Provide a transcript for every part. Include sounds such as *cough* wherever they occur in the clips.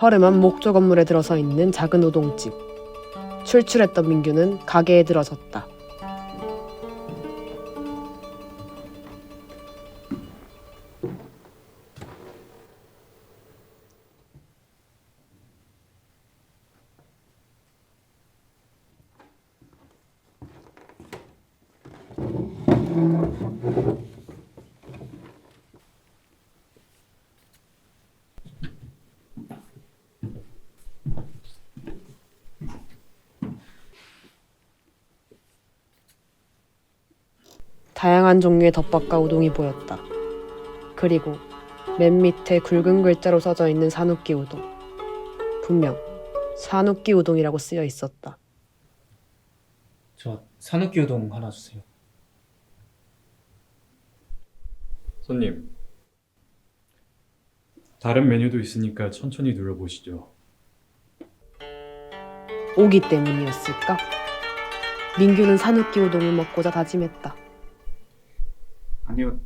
허름한 목조 건물에 들어서 있는 작은 우동집. 출출했던 민규는 가게에 들어섰다. 다양한 종류의 덮밥과 우동이 보였다. 그리고 맨 밑에 굵은 글자로 써져 있는 산욱기 우동. 분명 산욱기 우동이라고 쓰여 있었다. 저 산욱기 우동 하나 주세요. 손님. 다른 메뉴도 있으니까 천천히 눌러보시죠. 오기 때문이었을까? 민규는 산욱기 우동을 먹고자 다짐했다. 아니요,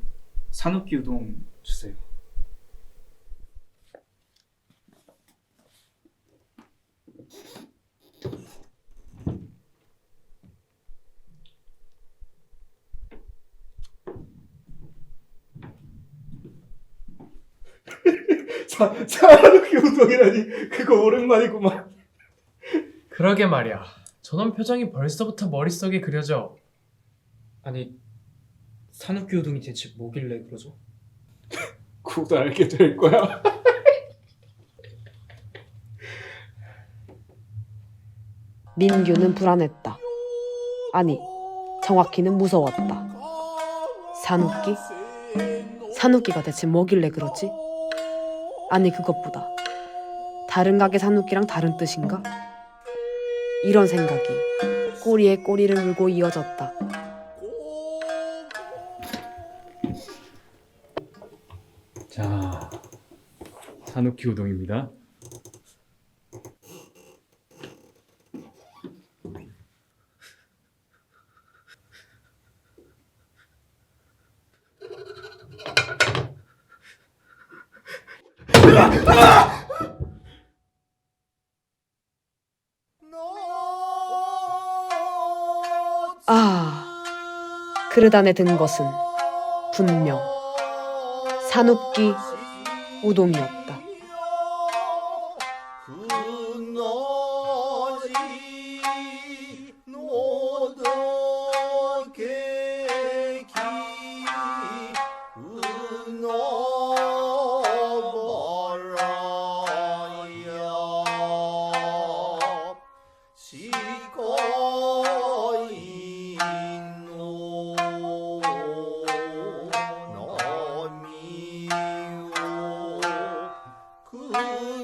산욱기 우동 주세요. *laughs* 사, 산욱기 우동이라니 그거 오랜만이구만 그러게 말이야. 저런 표정이 벌써부터 머릿속에 그려져. 아니, 산욱기 우동이 대체 뭐길래 그러죠? 곧 알게 될 거야 *laughs* 민규는 불안했다. 아니, 정확히는 무서웠다. 산욱기? 산욱기가 대체 뭐길래 그러지? 아니, 그것보다 다른 가게 산욱기랑 다른 뜻인가? 이런 생각이 꼬리에 꼬리를 물고 이어졌다. 자, 산욱기 우동입니다. 아, 그릇 안에 든 것은 분명 산욱기 우동이었다. 그 노지 노동 Oh.